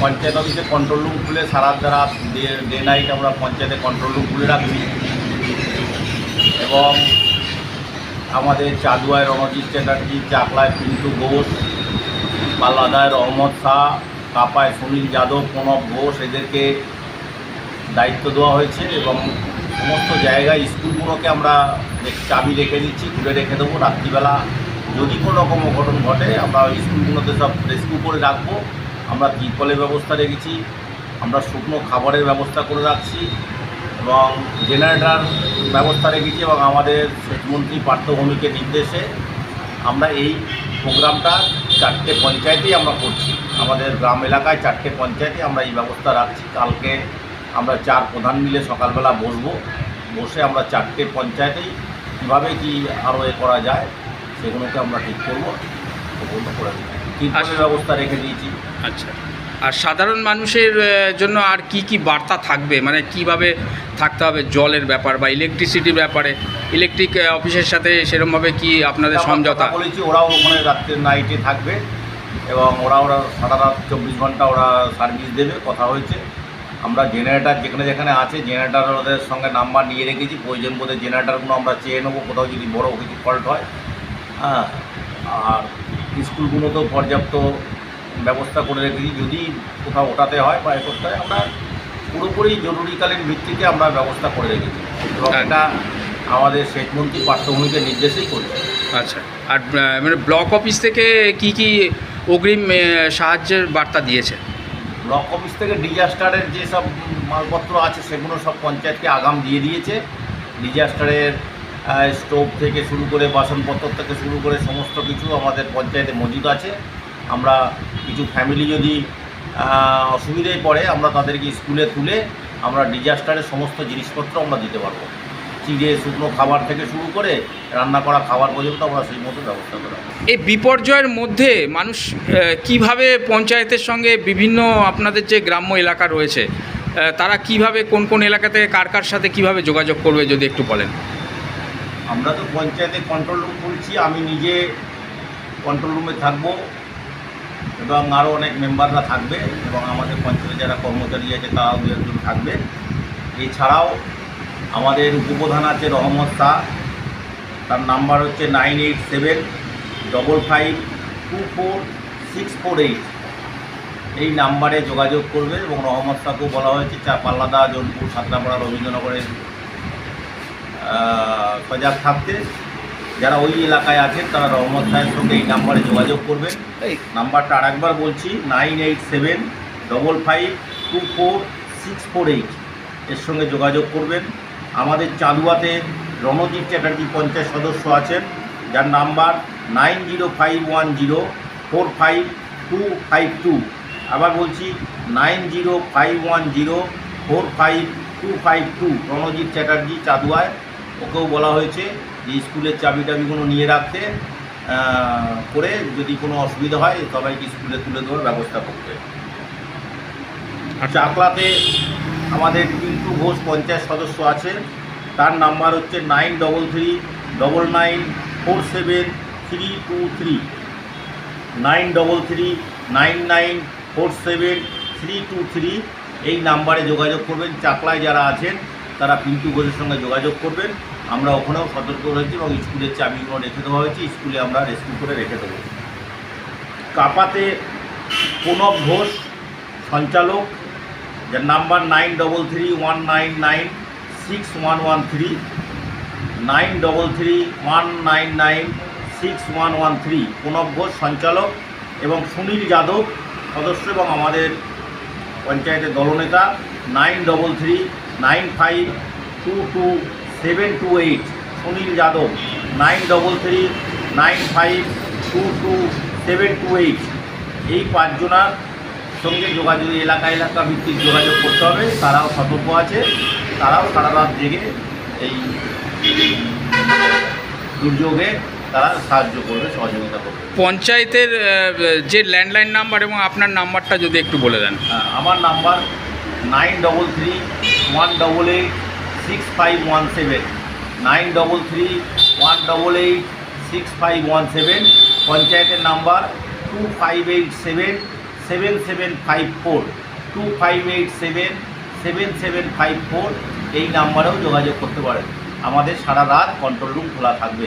পঞ্চায়েত অফিসে control room খুলে সারা রাত ডে নাইট আমরা পঞ্চায়েতে কন্ট্রোল রুম খুলে রাখছি। এবং আমাদের চাঁদুয়ায় রণজিৎ চ্যাটার্জি, চাকলায় পিন্টু ঘোষ, পাল্লাদায় রহমদ শাহ, কাপায় সুনীল যাদব, প্রণব ঘোষ এদেরকে দায়িত্ব দেওয়া হয়েছে এবং সমস্ত জায়গায় স্কুলগুলোকে আমরা চাবি রেখে দিচ্ছি, খুলে রেখে দেবো। রাত্রিবেলা যদি কোনো রকম অঘটন ঘটে, আমরা স্কুলগুলোতে সব রেস্কিউ করে রাখব। আমরা তিরপলের ব্যবস্থা রেখেছি, আমরা শুকনো খাবারের ব্যবস্থা করে রাখছি এবং জেনারেটার ব্যবস্থা রেখেছি এবং আমাদের সেচমন্ত্রী পার্থভূমিকে নির্দেশে আমরা এই প্রোগ্রামটা চারটে পঞ্চায়েতেই আমরা করছি। আমাদের গ্রাম এলাকায় চারটে পঞ্চায়েতে আমরা এই ব্যবস্থা রাখছি। কালকে আমরা চার প্রধান মিলে সকালবেলা বসবো। বসে আমরা চারটে পঞ্চায়েতেই কীভাবে কি আরও এ করা যায় সেগুলোকে আমরা ঠিক করব। করে দেবো তিরপলের ব্যবস্থা রেখে দিয়েছি? আচ্ছা। আর সাধারণ মানুষের জন্য আর কি কি বার্তা থাকবে? মানে কীভাবে থাকতে হবে জলের ব্যাপার বা ইলেকট্রিসিটির ব্যাপারে? ইলেকট্রিক অফিসের সাথে সেরকমভাবে কি আপনাদের সমঝোতা? বলেছি ওরাও ওখানে রাত্রে নাইটে থাকবে এবং ওরা ওরা সারা রাত চব্বিশ ঘণ্টা ওরা সার্ভিস দেবে কথা হয়েছে। আমরা জেনারেটার যেখানে যেখানে আছে জেনারেটার ওদের সঙ্গে নাম্বার নিয়ে রেখেছি প্রয়োজন বোধে জেনারেটারগুলো আমরা চেয়ে নেব কোথাও যদি বড় কিছু ফল্ট হয়। হ্যাঁ আর স্কুলগুলোতেও পর্যাপ্ত ব্যবস্থা করে রেখেছি যদি কোথাও ওঠাতে হয় বা এ করতে হয় আমরা পুরোপুরি জরুরিকালীন ভিত্তিতে আমরা ব্যবস্থা করে রেখেছি। এবং। এটা আমাদের সেচমন্ত্রী পাঠ্যভূমিকে নির্দেশেই করছে। আচ্ছা আর মানে ব্লক অফিস থেকে কি কি অগ্রিম সাহায্যের বার্তা দিয়েছে? ব্লক অফিস থেকে ডিজাস্টারের যেসব মালপত্র আছে সেগুলো সব পঞ্চায়েতকে আগাম দিয়ে দিয়েছে। ডিজাস্টারের স্টোভ থেকে শুরু করে বাসনপত্র থেকে শুরু করে সমস্ত কিছু আমাদের পঞ্চায়েতে মজুদ আছে। আমরা কিছু ফ্যামিলি যদি অসুবিধায় পড়ে, আমরা তাদেরকে স্কুলে তুলে আমরা ডিজাস্টারের সমস্ত জিনিসপত্র আমরা দিতে পারব। চিড়ে, শুকনো খাবার থেকে শুরু করে রান্না করা খাবার পর্যন্ত আমরা সেই মতো ব্যবস্থা করে। এই বিপর্যয়ের মধ্যে মানুষ কীভাবে পঞ্চায়েতের সঙ্গে বিভিন্ন আপনাদের যে গ্রাম্য এলাকা রয়েছে তারা কীভাবে কোন কোন এলাকা থেকে কার কার সাথে কীভাবে যোগাযোগ করবে যদি একটু বলেন? আমরা তো পঞ্চায়েতে কন্ট্রোল রুম খুলছি, আমি নিজে কন্ট্রোল রুমে থাকব। এবং আরও অনেক মেম্বাররা থাকবে, এবং আমাদের পঞ্চায়েতে যারা কর্মচারী আছে, তারাও দু একজন থাকবে। এছাড়াও আমাদের উপপ্রধান আছে রহমত শাহ, তার নাম্বার হচ্ছে nine eight seven double five two four six four eight এই নাম্বারে যোগাযোগ করবে, এবং রহমত শাহকেও বলা হয়েছে, চা পাল্লাদা, জোনপুর, সাতরাপাড়া, রবীন্দ্রনগরের সজাগ থাকতে। যারা ওই এলাকায় আছেন তারা রহমত সাহের সঙ্গে এই নাম্বারে যোগাযোগ করবেন। নাম্বারটা আরেকবার বলছি nine eight seven double five two four six four eight এর সঙ্গে যোগাযোগ করবেন। আমাদের চাঁদুয়াতে রণজিৎ চ্যাটার্জি পঞ্চায়েত সদস্য আছেন। যার number nine zero five one zero four five two five two. আবার বলছি nine zero five one zero four five two five two. Ranajit Chatterjee চাঁদুয়ায় ওকেও বলা হয়েছে যে স্কুলের চাবি টাবিগুলো নিয়ে রাখতে করে যদি কোনো অসুবিধা হয় সবাইকে স্কুলে তুলে দেওয়ার ব্যবস্থা করতে। আর চাকলাতে আমাদের পিন্টু ঘোষ পঞ্চায়েত সদস্য আছে। তার নাম্বার হচ্ছে nine double three double nine four seven three two three. Nine double three nine nine four seven three two three এই নাম্বারে যোগাযোগ করবেন। চাকলায় যারা আছেন তারা পিন্টু ঘোষের সঙ্গে যোগাযোগ করবেন। আমরা ওখানেও সতর্ক রয়েছি এবং স্কুলের চাবিগুলো রেখে দেওয়া হয়েছে, স্কুলে আমরা রেস্কিউ করে রেখে দেবো। কাপাতে প্রণব ঘোষ, সঞ্চালক যার number nine double three one nine nine six one one three nine double three one nine nine six one one three Pranab Ghosh, সঞ্চালক এবং সুনীল যাদব সদস্য এবং আমাদের পঞ্চায়েতের দলনেতা nine double three nine five two two seven two eight Sunil Yadav. Nine double three nine five two two seven two eight. এই পাঁচজনার সঙ্গে যোগাযোগ এলাকা এলাকা ভিত্তিক যোগাযোগ করতে হবে। তারাও সতর্ক আছে। তারাও সারা রাত জেগে এই দুর্যোগে তারা সাহায্য করবে সহযোগিতা করবে। পঞ্চায়েতের যে ল্যান্ডলাইন নাম্বার এবং আপনার নাম্বারটা যদি একটু বলে দেন। হ্যাঁ, আমার number nine double three one double eight six five one seven nine double three one double eight six five one seven পঞ্চায়েতের number two five eight seven seven seven five four two five eight seven seven seven five four এই নাম্বারেও যোগাযোগ করতে পারেন। আমাদের সারা রাত control room খোলা থাকবে।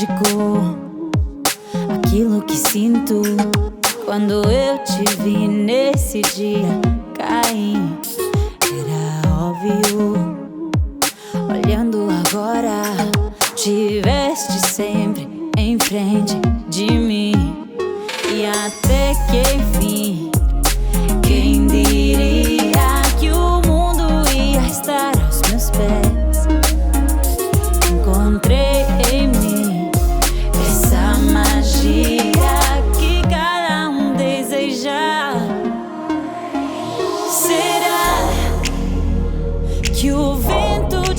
Lógico aquilo que sinto quando eu te vi nesse dia cair.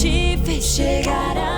Te fez chegar aqui?